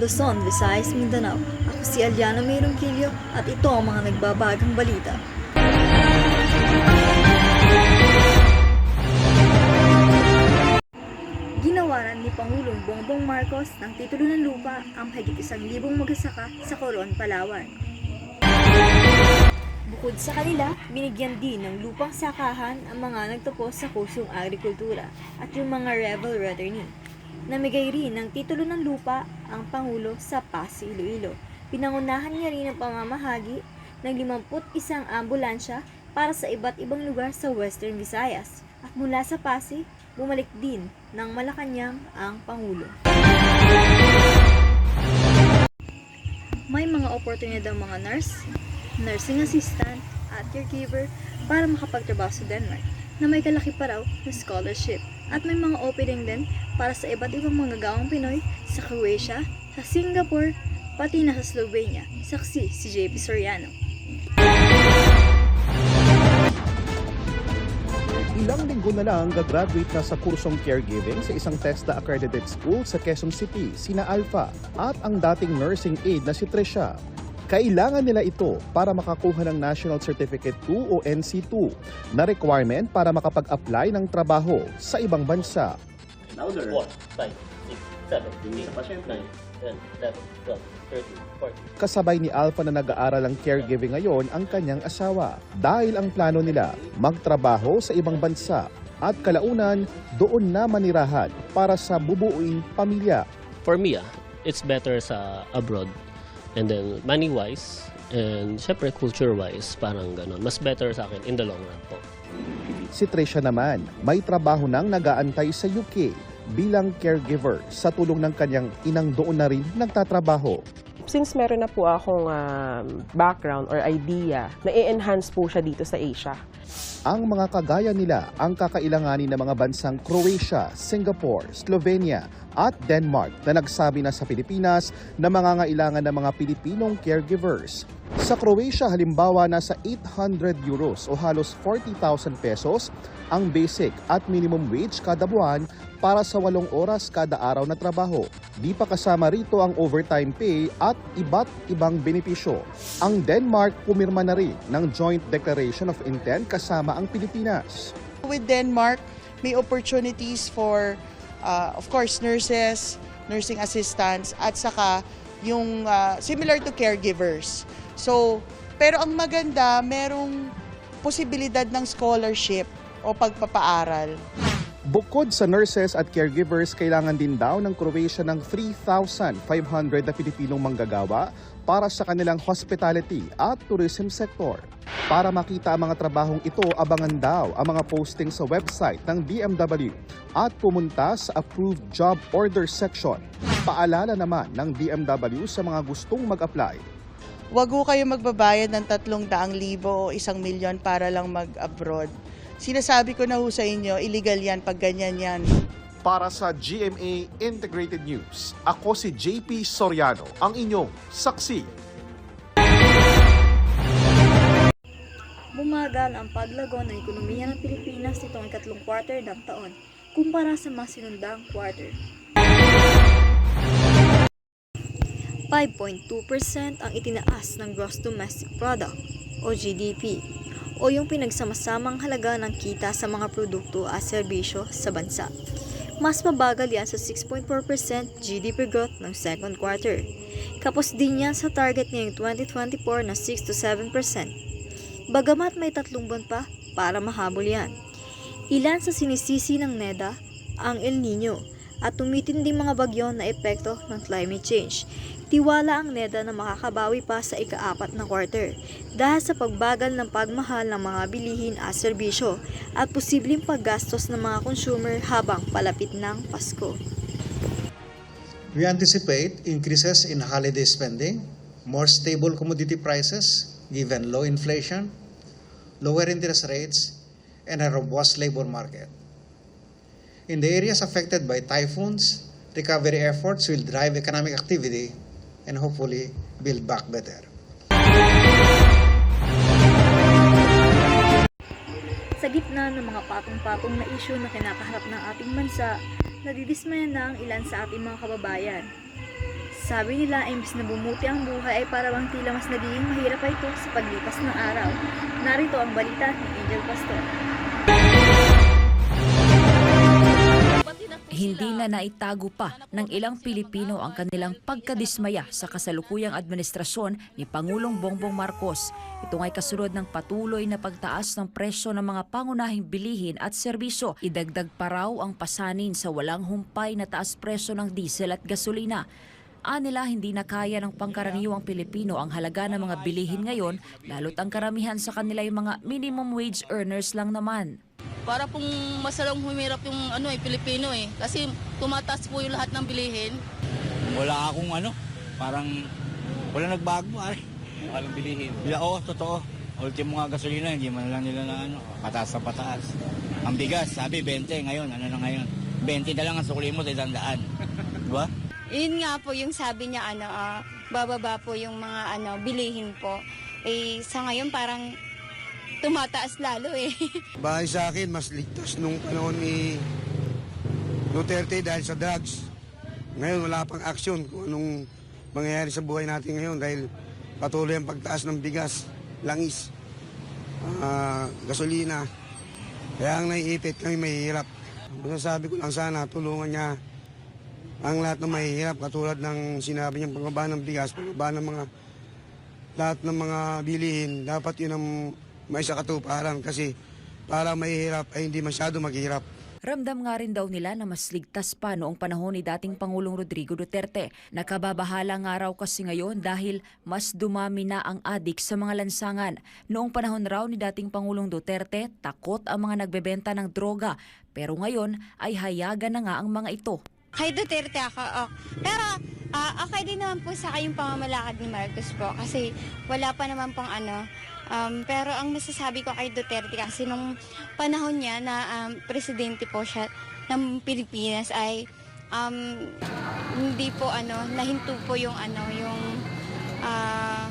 Luzon, Visayas, Mindanao. Ako si Aliana Mayroong Kilio at ito ang mga nagbabagang balita. Ginawaran ni Pangulong Bongbong Marcos ng titulo ng lupa ang mahigit isang libong magsasaka sa Coron, Palawan. Bukod sa kanila, binigyan din ng lupang sakahan ang mga nagtapos sa kursong agrikultura at yung mga rebel returnee. Namigay rin ng titulo ng lupa ang Pangulo sa Pasig, Iloilo. Pinangunahan niya rin ang pamamahagi ng 51 ambulansya para sa iba't ibang lugar sa Western Visayas. At mula sa Pasig, bumalik din ng Malacanang ang Pangulo. May mga oportunidad ang mga nurse, nursing assistant at caregiver para makapagtrabaho sa Denmark na may kalaki pa raw na scholarship. At may mga opening din para sa iba't ibang mga gawang Pinoy sa Croatia, sa Singapore, pati na sa Slovenia. Saksi si JP Soriano. Ilang linggo na lang gagraduate na sa kursong caregiving sa isang TESDA accredited school sa Quezon City, sina Alpha at ang dating nursing aide na si Trisha. Kailangan nila ito para makakuha ng National Certificate 2 o NC2 na requirement para makapag-apply ng trabaho sa ibang bansa. Louder. 4, 5, 6, 7, Hindi sa pasyente. 9, 10, 11, 12, 13, 14. Kasabay ni Alpha na nag-aaral ng caregiving ngayon ang kanyang asawa dahil ang plano nila magtrabaho sa ibang bansa at kalaunan doon na manirahan para sa bubuuing pamilya. For me, ah, it's better sa abroad. And then money-wise, and syempre culture-wise, parang ganun. Mas better sa akin in the long run po. Si Trisha naman, may trabaho nang nagaantay sa UK bilang caregiver sa tulong ng kanyang inang doon na rin nagtatrabaho. Since meron na po akong um, background or idea, na-enhance po siya dito sa Asia. Ang mga kagaya nila ang kakailanganin ng mga bansang Croatia, Singapore, Slovenia at Denmark na nagsabi na sa Pilipinas na mangangailangan ng mga Pilipinong caregivers. Sa Croatia halimbawa nasa 800 euros o halos 40,000 pesos ang basic at minimum wage kada buwan para sa walong oras kada araw na trabaho. Di pa kasama rito ang overtime pay at iba't ibang benepisyo. Ang Denmark pumirma na rin ng Joint Declaration of Intent kasama ang Pilipinas. With Denmark, may opportunities for, uh, of course, nurses, nursing assistants, at saka yung uh, similar to caregivers. So, pero ang maganda, merong posibilidad ng scholarship o pagpapaaral. Bukod sa nurses at caregivers, kailangan din daw ng Croatia ng 3,500 na Pilipinong manggagawa para sa kanilang hospitality at tourism sector. Para makita ang mga trabahong ito, abangan daw ang mga posting sa website ng DMW at pumunta sa approved job order section. Paalala naman ng DMW sa mga gustong mag-apply Huwag ho kayo magbabayad ng 300,000 o 1 milyon para lang mag-abroad. Sinasabi ko na ho sa inyo, illegal yan pag ganyan yan. Para sa GMA Integrated News, ako si JP Soriano, ang inyong saksi. Bumagal ang paglago ng ekonomiya ng Pilipinas nitong ikatlong quarter ng taon kumpara sa mga sinundang quarter. 5.2% ang itinaas ng Gross Domestic Product o GDP o yung pinagsamasamang halaga ng kita sa mga produkto at serbisyo sa bansa. Mas mabagal yan sa 6.4% GDP growth ng second quarter. Kapos din yan sa target ngayong 2024 na 6 to 7%. Bagamat may tatlong buwan pa para mahabol yan. Ilan sa sinisisi ng NEDA ang El Nino at tumitinding mga bagyo na epekto ng climate change. Tiwala ang NEDA na makakabawi pa sa ikaapat na quarter dahil sa pagbagal ng pagmahal ng mga bilihin at serbisyo at posibleng paggastos ng mga consumer habang palapit ng Pasko. We anticipate increases in holiday spending, more stable commodity prices given low inflation, lower interest rates, and a robust labor market. In the areas affected by typhoons, recovery efforts will drive economic activity and hopefully build back better. Sa gitna ng mga patong-patong na isyu na kinakaharap ng ating bansa, nadidismaya na ang ilan sa ating mga kababayan. Sabi nila, imbis na bumuti ang buhay ay parang tila mas nagiging mahirap pa ito sa paglipas ng araw. Narito ang balita ni Angel Pastor. Hindi na naitago pa ng ilang Pilipino ang kanilang pagkadismaya sa kasalukuyang administrasyon ni Pangulong Bongbong Marcos. Ito nga'y kasunod ng patuloy na pagtaas ng presyo ng mga pangunahing bilihin at serbisyo. Idagdag pa raw ang pasanin sa walang humpay na taas presyo ng diesel at gasolina. Anila hindi na kaya ng pangkaraniwang Pilipino ang halaga ng mga bilihin ngayon, lalo't ang karamihan sa kanila ay mga minimum wage earners lang naman. Para pong masalang humirap yung ano eh Pilipino eh kasi tumataas po yung lahat ng bilihin. Wala akong ano, parang wala nagbago pare. Walang bilihin. Yeah, oo, totoo. Ultimo nga gasolina, hindi man lang nila na ano, pataas na pataas. Ang bigas, sabi 20 ngayon, ano na ngayon? 20 na lang ang sukli mo sa isang daan. Diba? Yun nga po yung sabi niya ano ah, bababa po yung mga ano bilihin po. Eh sa ngayon parang tumataas lalo eh. Bahay sa akin, mas ligtas nung panahon ni Duterte dahil sa drugs. Ngayon, wala pang aksyon kung anong mangyayari sa buhay natin ngayon dahil patuloy ang pagtaas ng bigas, langis, ah, gasolina. Kaya ang naiipit kami mahihirap. Masasabi ko lang sana, tulungan niya ang lahat ng mahihirap katulad ng sinabi niyang pangaba ng bigas, pangaba ng mga lahat ng mga bilihin, dapat yun ang may sa katuparan kasi para mahihirap ay hindi masyado maghihirap. Ramdam nga rin daw nila na mas ligtas pa noong panahon ni dating Pangulong Rodrigo Duterte. Nakababahala nga raw kasi ngayon dahil mas dumami na ang adik sa mga lansangan. Noong panahon raw ni dating Pangulong Duterte, takot ang mga nagbebenta ng droga. Pero ngayon ay hayagan na nga ang mga ito. Kay Duterte ako, oh. pero ah, okay din naman po sa kayong pamamalakad ni Marcos po kasi wala pa naman pong ano. Um, pero ang masasabi ko kay Duterte kasi nung panahon niya na um, presidente po siya ng Pilipinas ay um, hindi po ano, nahinto po yung ano, yung ah,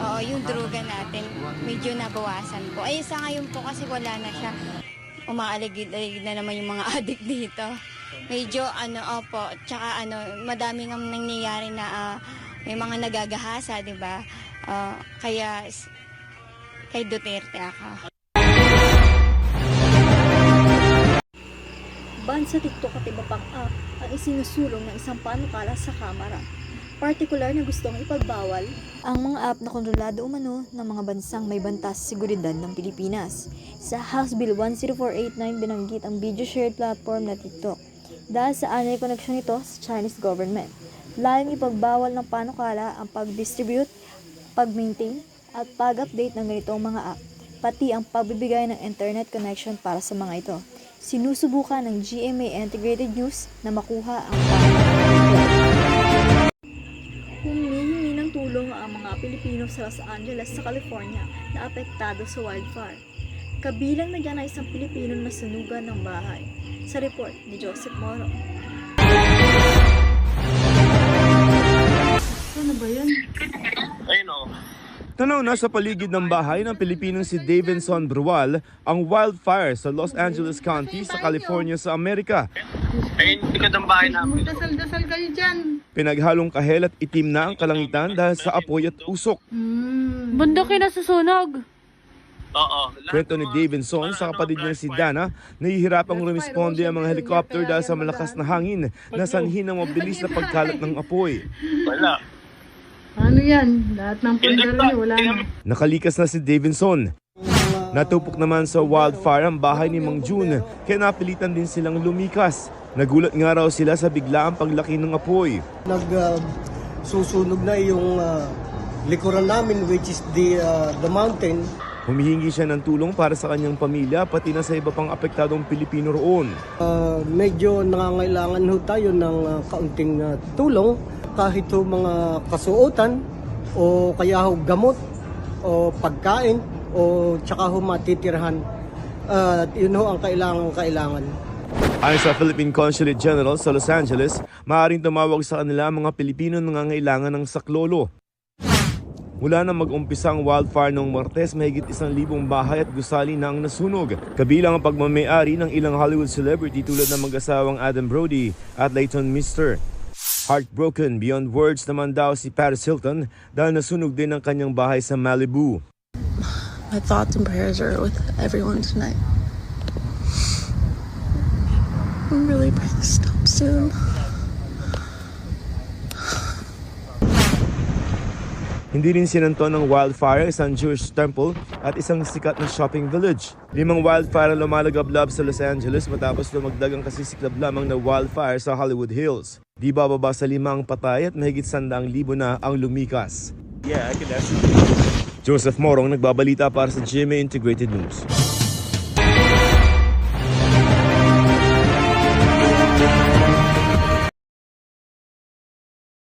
oo, yung droga natin. Medyo nabawasan po. Ay sa ngayon po kasi wala na siya. Umaaligid-aligid na naman yung mga adik dito. Medyo ano, opo, tsaka ano, madami nga nangyayari na ah, may mga nagagahasa, di ba? Ah, kaya kay Duterte ako. Ban sa TikTok at iba pang app ang isinusulong ng isang panukala sa Kamara. Partikular na gustong ipagbawal ang mga app na kontrolado umano ng mga bansang may bantas seguridad ng Pilipinas. Sa House Bill 10489 binanggit ang video shared platform na TikTok dahil sa anay koneksyon nito sa Chinese government. Layong ipagbawal ng panukala ang pag-distribute, pag-maintain, at pag-update ng ganitong mga app, pati ang pagbibigay ng internet connection para sa mga ito. Sinusubukan ng GMA Integrated News na makuha ang Humihingi ng tulong ang mga Pilipino sa Los Angeles sa California na apektado sa wildfire. Kabilang na dyan ay isang Pilipino na sunugan ng bahay. Sa report ni Joseph Moro. Ano ba yun? Tanaw na sa paligid ng bahay ng Pilipinong si Davidson Brual ang wildfire sa Los Angeles County sa California sa Amerika. Dasal-dasal kayo dyan. Pinaghalong kahel at itim na ang kalangitan dahil sa apoy at usok. Bundok na susunog. Kwento ni Davidson sa kapatid niya si Dana, nahihirapang rumisponde ang mga helicopter dahil sa malakas na hangin na sanhi ng mabilis na pagkalat ng apoy. Ano yan? Lahat ng pundar niyo, wala na. Nakalikas na si Davidson. Natupok naman sa wildfire ang bahay ni Mang June, kaya napilitan din silang lumikas. Nagulat nga raw sila sa biglaang paglaki ng apoy. Nag susunog na yung ah, likuran namin which is the ah, the mountain. Humihingi siya ng tulong para sa kanyang pamilya pati na sa iba pang apektadong Pilipino roon. Ah, medyo nangangailangan ho tayo ng ah, kaunting ah, tulong kahit mga kasuotan o kaya ho gamot o pagkain o tsaka ho matitirahan. Ah, yun ho ang kailangan kailangan. Ayon sa Philippine Consulate General sa Los Angeles, maaaring tumawag sa kanila mga Pilipino na nangangailangan ng saklolo. Mula na mag-umpisa ang wildfire noong Martes, mahigit isang libong bahay at gusali na ang nasunog. Kabilang ang pagmamayari ng ilang Hollywood celebrity tulad ng mag-asawang Adam Brody at Leighton Mister. Heartbroken beyond words naman daw si Paris Hilton dahil nasunog din ang kanyang bahay sa Malibu. My thoughts and prayers are with everyone tonight. I'm really praying to stop soon. Hindi rin sinanto ng wildfire isang Jewish temple at isang sikat na shopping village. Limang wildfire lumalagablab sa Los Angeles matapos lumagdag ang kasisiklab lamang na wildfire sa Hollywood Hills. Di bababa sa limang patay at mahigit sandaang libo na ang lumikas. Yeah, I could Joseph Morong nagbabalita para sa GMA Integrated News.